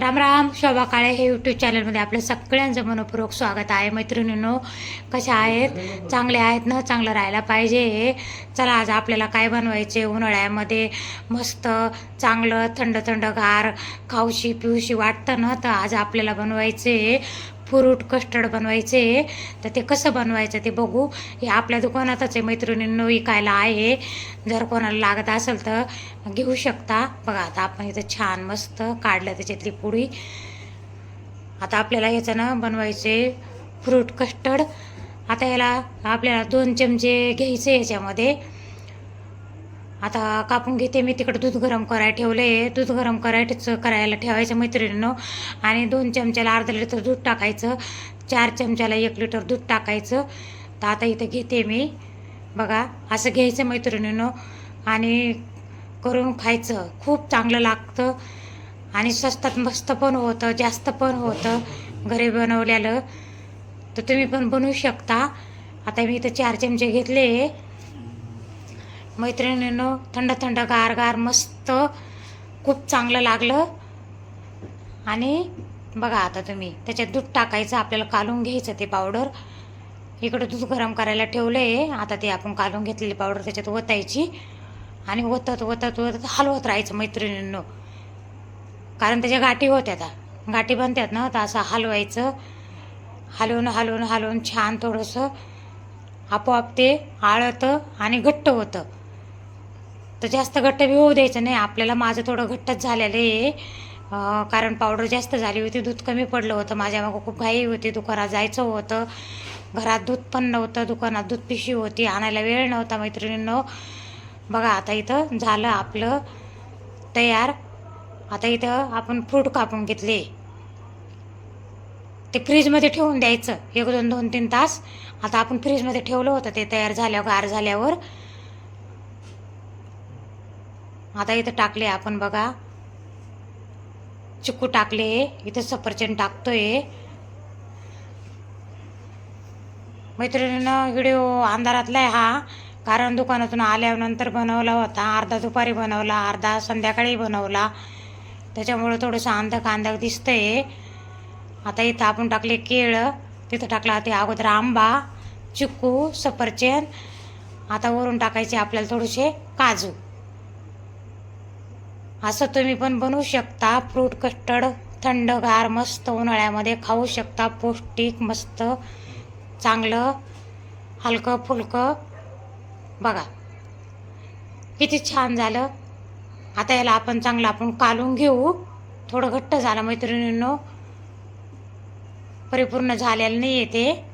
राम राम शोभा काळे हे यूट्यूब चॅनलमध्ये आपलं सगळ्यांचं मनपूर्वक स्वागत आहे. मैत्रिणींनो कशा आहेत? चांगले आहेत ना? चांगलं राहायला पाहिजे. चला आज आपल्याला काय बनवायचे? उन्हाळ्यामध्ये मस्त चांगलं थंड थंड गार खाऊशी पिऊशी वाटतं ना? तर आज आपल्याला बनवायचे फ्रूट कस्टर्ड बनवायचे. तर ते कसं बनवायचं ते बघू. हे आपल्या दुकानातच आहे मैत्रिणींनो विकायला आहे. जर कोणाला लागत असेल तर घेऊ शकता. बघा आता आपण इथं छान मस्त काढलं त्याच्यातली पुडी आता आपल्याला याचं ना बनवायचे फ्रूट कस्टर्ड. आता याला आपल्याला दोन चमचे घ्यायचे याच्यामध्ये. आता कापून घेते मी तिकडं दूध गरम करायला ठेवले दूध गरम करायचं करायला ठेवायचं मैत्रिणीनं. आणि दोन चमच्याला अर्धा लिटर दूध टाकायचं. चार चमच्याला एक लिटर दूध टाकायचं. तर आता इथं घेते मी. बघा असं घ्यायचं मैत्रिणीनं. आणि करून खायचं. खूप चांगलं लागतं. आणि स्वस्तात मस्त पण होतं जास्त पण होतं घरी बनवलेलं. तर तुम्ही पण बनवू शकता. आता मी इथं चार चमचे घेतले. मैत्रिणीनं थंड थंड गार गार मस्त खूप चांगलं लागलं. आणि बघा आता तुम्ही त्याच्यात दूध टाकायचं आपल्याला कालून घ्यायचं ते पावडर इकडं दूध गरम करायला ठेवलं आहे आता ते आपण कालून घेतलेली पावडर त्याच्यात ओतायची. आणि ओतत ओतत ओतत हलवत राहायचं मैत्रिणींनो. कारण त्याच्या गाठी होत्या आता. गाठी बनतात ना तर असं हलवायचं. हलवून हलवून हलवून छान थोडंसं आपोआप ते आळतं आणि घट्ट होतं. तर जास्त घट्ट बी होऊ द्यायचं नाही. आपल्याला माझं थोडं घट्टच झालेलं आहे. कारण पावडर जास्त झाली होती दूध कमी पडलं होतं. माझ्या मागं खूप घाई होती दुकानात जायचं होतं. घरात दूध पण नव्हतं दुकानात दूध पिशवी होती. आणायला वेळ नव्हता मैत्रिणींनो. बघा आता इथं झालं आपलं तयार. आता इथं आपण फ्रूट कापून घेतले. ते फ्रीजमध्ये ठेवून द्यायचं. एक दोन दोन तीन तास. आता आपण फ्रीजमध्ये ठेवलं होतं ते तयार झाल्यावर गार झाल्यावर. आता इथं टाकले आपण बघा. चिकू टाकले इथं सफरचंद टाकतोय. मैत्रिणीनं व्हिडिओ अंधारातला आहे हा कारण दुकानातून आल्यानंतर बनवला होता अर्धा दुपारी बनवला अर्धा संध्याकाळी बनवला. त्याच्यामुळं थोडंसं अंधक अंधक दिसतंय. आता इथं आपण टाकले केळं तिथं टाकला ते अगोदर आंबा चिकू सफरचंद. आता वरून टाकायचे आपल्याला थोडेसे काजू. असं तुम्ही पण बनवू शकता. फ्रूट कस्टर्ड थंडगार मस्त उन्हाळ्यामध्ये खाऊ शकता. पौष्टिक मस्त चांगलं हलकं फुलकं. बघा किती छान झालं. आता याला आपण चांगलं आपण कालून घेऊ. थोडं घट्ट झालं मैत्रिणींनो. परिपूर्ण झालेलं नाही आहे ते.